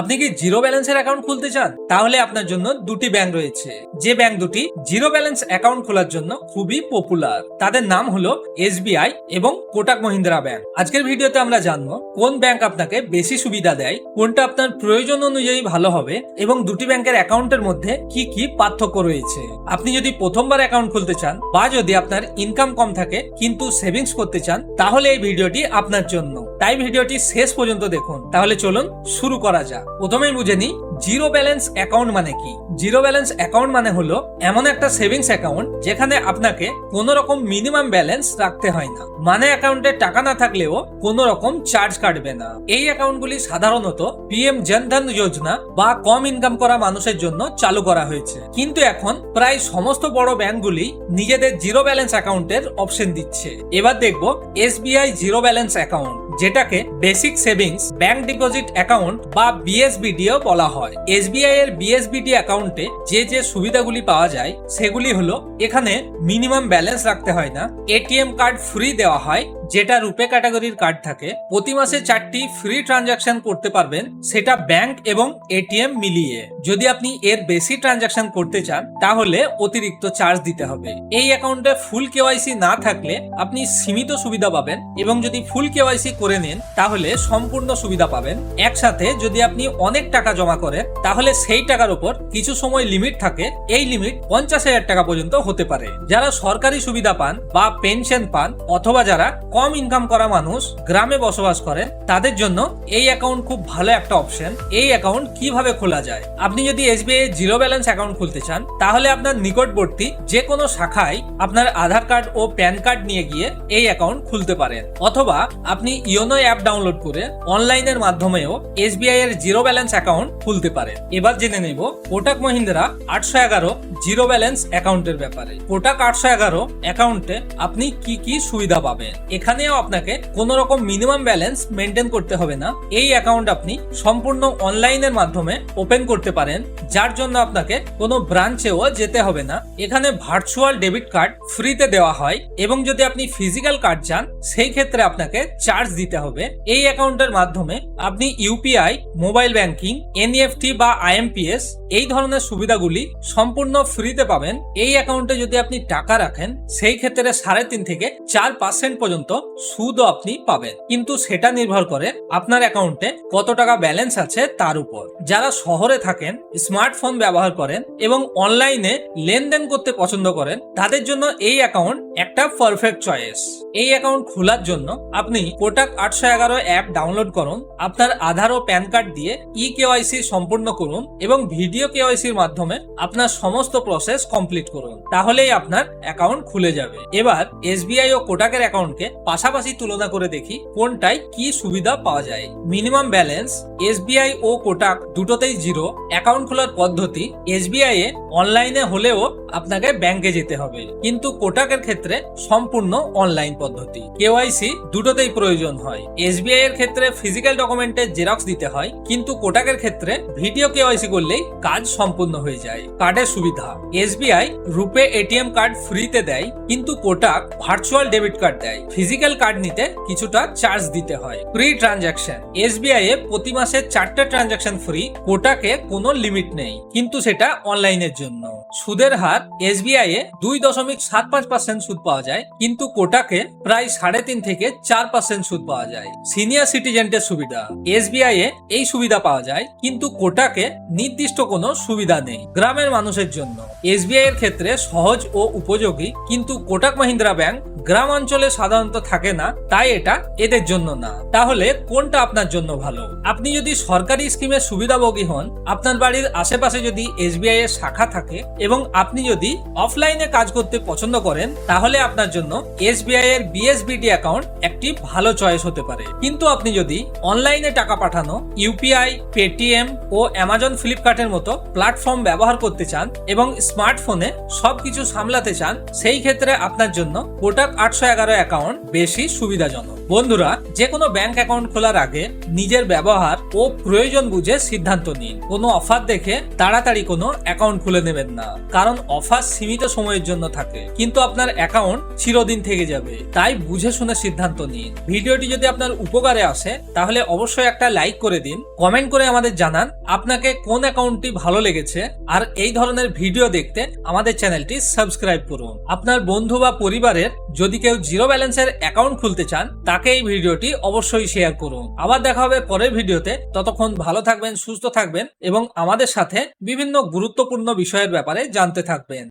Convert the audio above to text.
আপনি কি জিরো ব্যালেন্সের অ্যাকাউন্ট খুলতে চান? তাহলে আপনার জন্য দুটি ব্যাংক রয়েছে। যে ব্যাংক দুটি জিরো ব্যালেন্স অ্যাকাউন্ট খোলার জন্য খুবই পপুলার তাদের নাম হলো এসবিআই এবং কোটাক মহিন্দ্রা ব্যাংক আজকের ভিডিওতে আমরা জানব কোন ব্যাংক আপনাকে বেশি সুবিধা দেয়, কোনটা আপনার প্রয়োজন অনুযায়ী ভালো হবে এবং দুটি ব্যাংকের অ্যাকাউন্টের মধ্যে কি কি পার্থক্য রয়েছে। আপনি যদি প্রথমবার অ্যাকাউন্ট খুলতে চান বা যদি আপনার ইনকাম কম থাকে কিন্তু সেভিংস করতে চান, তাহলে এই ভিডিওটি আপনার জন্য। তাই ভিডিওটি শেষ পর্যন্ত দেখুন। তাহলে চলুন শুরু করা যাক। প্রথমেই বুঝে নিই জিরো ব্যালেন্স অ্যাকাউন্ট মানে কি? জিরো ব্যালেন্স অ্যাকাউন্ট মানে হলো এমন একটা সেভিংস অ্যাকাউন্ট যেখানে আপনাকে কোনো রকম মিনিমাম ব্যালেন্স রাখতে হয় না। মানে অ্যাকাউন্টে টাকা না থাকলেও কোনো রকম চার্জ কাটবে না। এই অ্যাকাউন্টগুলি সাধারণত পিএম জনধন যোজনা বা কম ইনকাম করা মানুষের জন্য চালু করা হয়েছে। কিন্তু এখন প্রায় সমস্ত বড় ব্যাংকগুলি নিজেদের জিরো ব্যালেন্স অ্যাকাউন্টের অপশন দিচ্ছে। এবার দেখব এসবিআই জিরো ব্যালেন্স অ্যাকাউন্ট, যেটাকে basic savings, bank deposit account বা বিএসবিডিও বলা হয়। এসবিআই এর বিএসবিডি অ্যাকাউন্টে যে যে সুবিধাগুলি পাওয়া যায়, সেগুলি হলো এখানে মিনিমাম ব্যালেন্স রাখতে হয় না, এটিএম কার্ড ফ্রি দেওয়া হয় যেটা রুপে ক্যাটাগরির কার্ড থাকে, প্রতি মাসে চারটি ফ্রি ট্রানজাকশন করতে পারবেন, সেটা ব্যাংক এবং এটিএম মিলিয়ে। যদি আপনি এর বেশি ট্রানজাকশন করতে চান, তাহলে অতিরিক্ত চার্জ দিতে হবে। এই অ্যাকাউন্টে ফুল কেওয়াইসি না থাকলে আপনি সীমিত সুবিধা পাবেন এবং যদি ফুল কেওয়াইসি করে নেন, তাহলে সম্পূর্ণ সুবিধা পাবেন। একসাথে যদি আপনি অনেক টাকা জমা করেন, তাহলে সেই টাকার উপর কিছু সময় লিমিট থাকে, এই লিমিট পঞ্চাশ হাজার টাকা পর্যন্ত হতে পারে। যারা সরকারি সুবিধা পান বা পেনশন পান, অথবা যারা কম ইনকাম করা মানুষ গ্রামে বসবাস করেন তাদের জন্য এই অ্যাকাউন্ট খুব ভালো একটা অপশন এই অ্যাকাউন্ট কীভাবে খোলা যায়? আপনি যদি এসবিআই জিরো ব্যালেন্স অ্যাকাউন্ট খুলতে চান, তাহলে আপনার নিকটবর্তী যে কোনো শাখায় আপনার আধার কার্ড ও প্যান কার্ড নিয়ে গিয়ে এই অ্যাকাউন্ট খুলতে পারেন। অথবা আপনি ইয়োনো অ্যাপ ডাউনলোড করে অনলাইনের মাধ্যমেও এসবিআই এর জিরো ব্যালেন্স অ্যাকাউন্ট খুলতে পারেন। এবার জেনে নেব কোটাক মহিন্দ্রা আটশো এগারো জিরো ব্যালেন্স অ্যাকাউন্টের ব্যাপারে। কোটাক আটশো এগারো অ্যাকাউন্টে আপনি কি কি সুবিধা পাবেন? এখানেও আপনাকে কোনো রকম মিনিমাম ব্যালেন্স মেনটেন করতে হবে না। এই অ্যাকাউন্ট আপনি সম্পূর্ণ অনলাইনের মাধ্যমে ওপেন করতে পারেন, যার জন্য আপনাকে কোনো ব্রাঞ্চেও যেতে হবে না। এখানে ভার্চুয়াল ডেবিট কার্ড ফ্রিতে দেওয়া হয় এবং যদি আপনি ফিজিক্যাল কার্ড চান, সেই ক্ষেত্রে আপনাকে চার্জ দিতে হবে। এই অ্যাকাউন্টের মাধ্যমে আপনি ইউপিআই মোবাইল ব্যাংকিং এনইএফটি বা আইএমপিএস এই ধরনের সুবিধাগুলি সম্পূর্ণ ফ্রিতে পাবেন। এই অ্যাকাউন্টে যদি আপনি টাকা রাখেন, সেই ক্ষেত্রে সাড়ে তিন থেকে চার পার্সেন্ট পর্যন্ত সুদও আপনি পাবেন। কিন্তু সেটা নির্ভর করে আপনার অ্যাকাউন্টে কত টাকা ব্যালেন্স আছে তার উপর। যারা শহরে থাকেন, স্মার্টফোন ব্যবহার করেন এবং অনলাইনে লেনদেন করতে পছন্দ করেন, তাদের জন্য এই অ্যাকাউন্ট একটা পারফেক্ট চয়েস এই অ্যাকাউন্ট খোলার জন্য আপনি কোটাক আটশো এগারো অ্যাপ ডাউনলোড করুন, আপনার আধার ও প্যান কার্ড দিয়ে ই কেওয়াইসি সম্পূর্ণ করুন এবং ভিডিও কেওয়াইসির মাধ্যমে আপনার সমস্ত প্রসেস কমপ্লিট করুন। তাহলেই আপনার অ্যাকাউন্ট খুলে যাবে। এবার এসবিআই ও কোটাকের অ্যাকাউন্টকে পাশাপাশি তুলনা করে দেখি কোনটায় কি সুবিধা পাওয়া যায়। মিনিমাম ব্যালেন্স, এসবিআই ও কোটাক দুটোতেই জিরো, অ্যাকাউন্ট খোলার পদ্ধতি, এসবিআই এ অনলাইনে হলেও আপনাকে ব্যাংকে যেতে হবে। কিন্তু কোটাকের ক্ষেত্রে সম্পূর্ণ অনলাইন পদ্ধতি। কেওয়াইসি দুটোতেই প্রয়োজন হয়। এসবিআই এর ক্ষেত্রে ফিজিক্যাল ডকুমেন্টের জেরক্স দিতে হয়, কিন্তু কোটাকের ক্ষেত্রে ভিডিও কেওয়াইসি করলেই কাজ সম্পূর্ণ হয়ে যায়। কার্ডের সুবিধা, এসবিআই রুপে এটিএম কার্ড ফ্রিতে দেয়, কিন্তু কোটাক ভার্চুয়াল ডেবিট কার্ড দেয়। ফিজিক্যাল কার্ড নিতে কিছুটা চার্জ দিতে হয়। ফ্রি ট্রানজাকশন এসবিআই এ প্রতি মাসে চারটে ট্রানজাকশন ফ্রি কোটাকে কোনো লিমিট নেই। কিন্তু সেটা অনলাইনের জন্য। সুদের হার এসবিআই এ দুই দশমিক সাত পাঁচ পার্সেন্ট সুদ পাওয়া যায়, কিন্তু কোটাকে প্রায় সাড়ে তিন থেকে চার পার্সেন্ট সুদ পাওয়া যায়। সিনিয়র সিটিজেনদের সুবিধা। এসবিআই এ এই সুবিধা পাওয়া যায়, কিন্তু কোটাকে নির্দিষ্ট কোনো সুবিধা নেই গ্রামের মানুষের জন্য। এসবিআই এর ক্ষেত্রে সহজ ও উপযোগী, কিন্তু কোটাক মাহিন্দ্রা ব্যাংক গ্রাম অঞ্চলে সাধারণত থাকে না, তাই এটা এদের জন্য না। তাহলে কোনটা আপনার জন্য ভালো? আপনি যদি সরকারি স্কিমের সুবিধাভোগী হন, আপনার বাড়ির আশেপাশে যদি এসবিআই এর শাখা থাকে এবং আপনি যদি অফলাইনে কাজ করতে পছন্দ করেন, তাহলে আপনার জন্য এসবিআই এর বিএসবিডি অ্যাকাউন্ট একটি ভালো চয়েস হতে পারে। কিন্তু আপনি যদি অনলাইনে টাকা পাঠানো, ইউপিআই, পেটিএম ও অ্যামাজন ফ্লিপকার্টের মতো প্ল্যাটফর্ম ব্যবহার করতে চান এবং স্মার্টফোনে সবকিছু সামলাতে চান, সেই ক্ষেত্রে আপনার জন্য কোটাক আটশো এগারো অ্যাকাউন্ট বেশি সুবিধাজনক। বন্ধুরা যে কোনো ব্যাংক অ্যাকাউন্ট খোলার আগে নিজের ব্যবহার ও প্রয়োজন বুঝে সিদ্ধান্ত নিন। কোনো অফার দেখে তাড়াতাড়ি কোনো অ্যাকাউন্ট খুলে নেবেন না, কারণ অফার সীমিত সময়ের জন্য থাকে। কিন্তু আপনার অ্যাকাউন্ট চিরদিন থেকে যাবে, তাই বুঝে শুনে সিদ্ধান্ত নিন। ভিডিওটি যদি আপনার উপকারে আসে, তাহলে অবশ্যই একটা লাইক করে দিন। কমেন্ট করে আমাদের জানান, আপনাকে কোন অ্যাকাউন্টটি ভালো লেগেছে, আর এই ধরনের ভিডিও দেখতে আমাদের চ্যানেলটি সাবস্ক্রাইব করুন। আপনার বন্ধু বা পরিবারের যদি কেউ জিরো ব্যালেন্সের অ্যাকাউন্ট খুলতে চান, তাকে এই ভিডিওটি অবশ্যই শেয়ার করুন। আবার দেখা হবে পরের ভিডিওতে। ততক্ষণ ভালো থাকবেন, সুস্থ থাকবেন এবং আমাদের সাথে বিভিন্ন গুরুত্বপূর্ণ বিষয়ের ব্যাপারে জানতে থাকবেন।